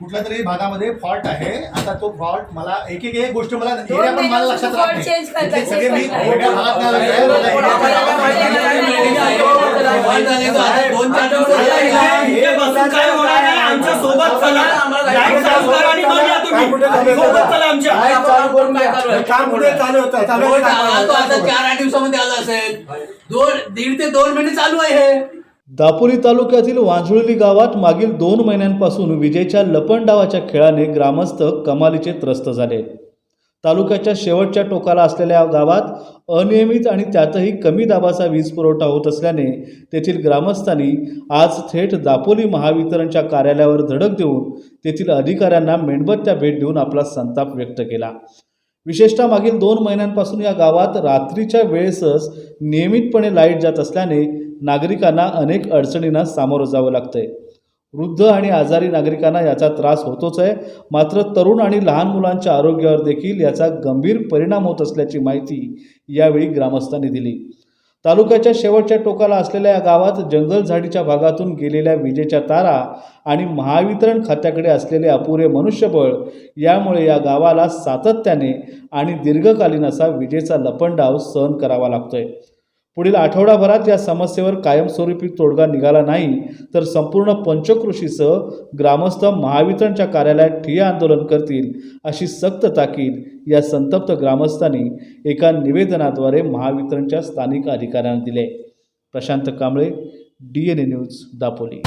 कुठल्या तरी भागामध्ये फॉल्ट आहे. आता तो फॉल्ट मला एक एक एक गोष्ट मला एरिया पण मला लक्षात राहत नाही. इथे सगळे मी. वेगळ्या भागात नाही आलेलो आहे. मला पण काय चला. चालू करून काम होतं. चार आठ दिवसामध्ये आला असेल. दोन दीड ते दोन महिने चालू आहे हे. दापोली तालुक्यातील वांझुळली गावात मागील दोन महिन्यांपासून विजेच्या लपंडावाच्या खेळाने ग्रामस्थ कमालीचे त्रस्त झाले. तालुक्याच्या शेवटच्या टोकाला असलेल्या या गावात अनियमित आणि त्यातही कमी दाबाचा वीज पुरवठा होत असल्याने तेथील ग्रामस्थांनी आज थेट दापोली महावितरणच्या कार्यालयावर धडक देऊन तेथील अधिकाऱ्यांना मेणबत्त्या भेट देऊन आपला संताप व्यक्त केला. विशेषतः मागील दोन महिन्यांपासून या गावात रात्रीच्या वेळेसच नियमितपणे लाइट जात असल्याने नागरिकांना अनेक अडचणींना सामोरं जावं लागतंय. वृद्ध आणि आजारी नागरिकांना याचा त्रास होतोच आहे. मात्र तरुण आणि लहान मुलांच्या आरोग्यावर देखील याचा गंभीर परिणाम होत असल्याची माहिती यावेळी ग्रामस्थांनी दिली. तालुक्याच्या शेवटच्या टोकाला असलेल्या या गावात जंगल झाडीच्या भागातून गेलेल्या विजेच्या तारा आणि महावितरण खात्याकडे असलेले अपुरे मनुष्यबळ यामुळे या गावाला सातत्याने आणि दीर्घकालीन असा विजेचा लपंडाव सहन करावा लागतोय. पुढील आठवडाभरात या समस्येवर कायमस्वरूपी तोडगा निघाला नाही तर संपूर्ण पंचकृषीसह ग्रामस्थ महावितरणच्या कार्यालयात ठिय्या आंदोलन करतील अशी सक्त ताकीद या संतप्त ग्रामस्थांनी एका निवेदनाद्वारे महावितरणच्या स्थानिक अधिकाऱ्यांना दिले. Prashant Kamble D N A news Dapoli.